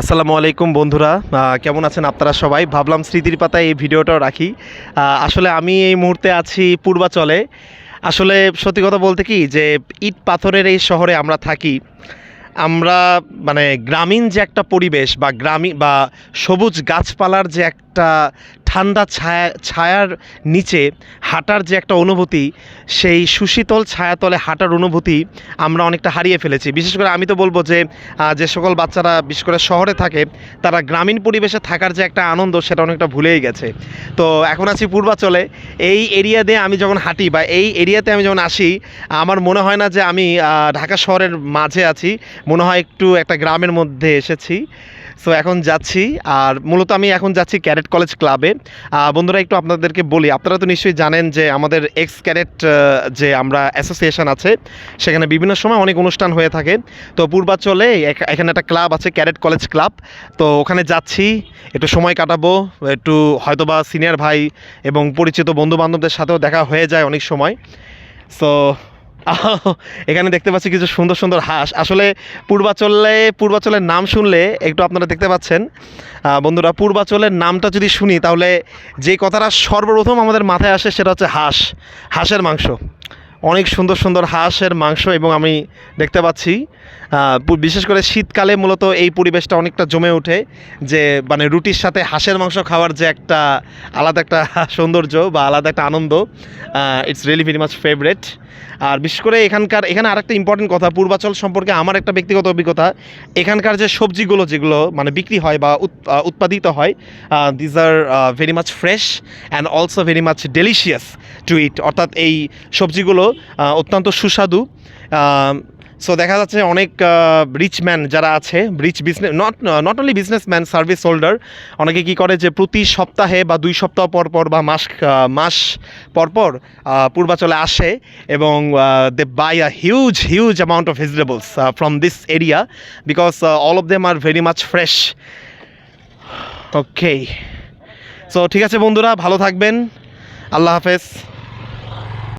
আসসালামু আলাইকুম বন্ধুরা কেমন আছেন আপনারা সবাই? ভাবলাম স্মৃতির পাতায় এই ভিডিওটাও রাখি। আসলে আমি এই মুহূর্তে আছি পূর্বাচলে। আসলে সত্যি কথা বলতে কি যে, ইট পাথরের এই শহরে আমরা থাকি। আমরা মানে গ্রামীণ যে একটা পরিবেশ বা গ্রামীণ বা সবুজ গাছপালার যে একটা ঠান্ডা ছায়া, ছায়ার নিচে হাঁটার যে একটা অনুভূতি, সেই সুশীতল ছায়াতলে হাঁটার অনুভূতি আমরা অনেকটা হারিয়ে ফেলেছি। বিশেষ করে আমি তো বলব যে যে সকল বাচ্চারা বিশেষ করে শহরে থাকে, তারা গ্রামীণ পরিবেশে থাকার যে একটা আনন্দ, সেটা অনেকটা ভুলেই গেছে। তো এখন আছি পূর্বাচলে। এই এরিয়া দিয়ে আমি যখন হাঁটি বা এই এরিয়াতে আমি যখন আসি, আমার মনে হয় না যে আমি ঢাকা শহরের মাঝে আছি। মনে হয় একটু একটা গ্রামের মধ্যে এসেছি। সো এখন যাচ্ছি, আর মূলত আমি এখন যাচ্ছি ক্যাডেট কলেজ ক্লাবে। বন্ধুরা, একটু আপনাদেরকে বলি, আপনারা তো নিশ্চয়ই জানেন যে আমাদের এক্স ক্যাডেট যে আমরা অ্যাসোসিয়েশন আছে, সেখানে বিভিন্ন সময় অনেক অনুষ্ঠান হয়ে থাকে। তো পূর্বাচলে এখানে একটা ক্লাব আছে, ক্যাডেট কলেজ ক্লাব। তো ওখানে যাচ্ছি, একটু সময় কাটাবো, একটু হয়তোবা সিনিয়র ভাই এবং পরিচিত বন্ধু বান্ধবদের সাথেও দেখা হয়ে যায় অনেক সময়। সো এখানে দেখতে পাচ্ছি কিছু সুন্দর সুন্দর হাঁস। আসলে পূর্বাচলে, পূর্বাচলের নাম শুনলে একটু আপনারা দেখতে পাচ্ছেন। বন্ধুরা, পূর্বাচলের নামটা যদি শুনি, তাহলে যে কথাটা সর্বপ্রথম আমাদের মাথায় আসে সেটা হচ্ছে হাঁস, হাঁসের মাংস। অনেক সুন্দর সুন্দর হাঁসের মাংস এবং আমি দেখতে পাচ্ছি বিশেষ করে শীতকালে মূলত এই পরিবেশটা অনেকটা জমে ওঠে যে মানে রুটির সাথে হাঁসের মাংস খাওয়ার যে একটা আলাদা একটা সৌন্দর্য বা আলাদা একটা আনন্দ it's really very much favourite আর বিশেষ করে এখানকার, এখানে আরেকটা ইম্পর্টেন্ট কথা, পূর্বাচল সম্পর্কে আমার একটা ব্যক্তিগত অভিজ্ঞতা। এখানকার যে সবজিগুলো যেগুলো মানে বিক্রি হয় বা উৎ- উৎপাদিত হয় these are very much fresh and also very much delicious to eat অর্থাৎ এই সবজিগুলো অত্যন্ত সুস্বাদু। সো দেখা যাচ্ছে অনেক রিচ ম্যান যারা আছে rich business not not only businessman service holder অনেকে কী করে যে প্রতি সপ্তাহে বা দুই সপ্তাহ পর পর বা মাস মাস পর পর পূর্বাচলে আসে এবং they buy a huge huge amount of vegetables from this area because all of them are very much fresh okay so ঠিক আছে বন্ধুরা, ভালো থাকবেন। আল্লাহ হাফেজ।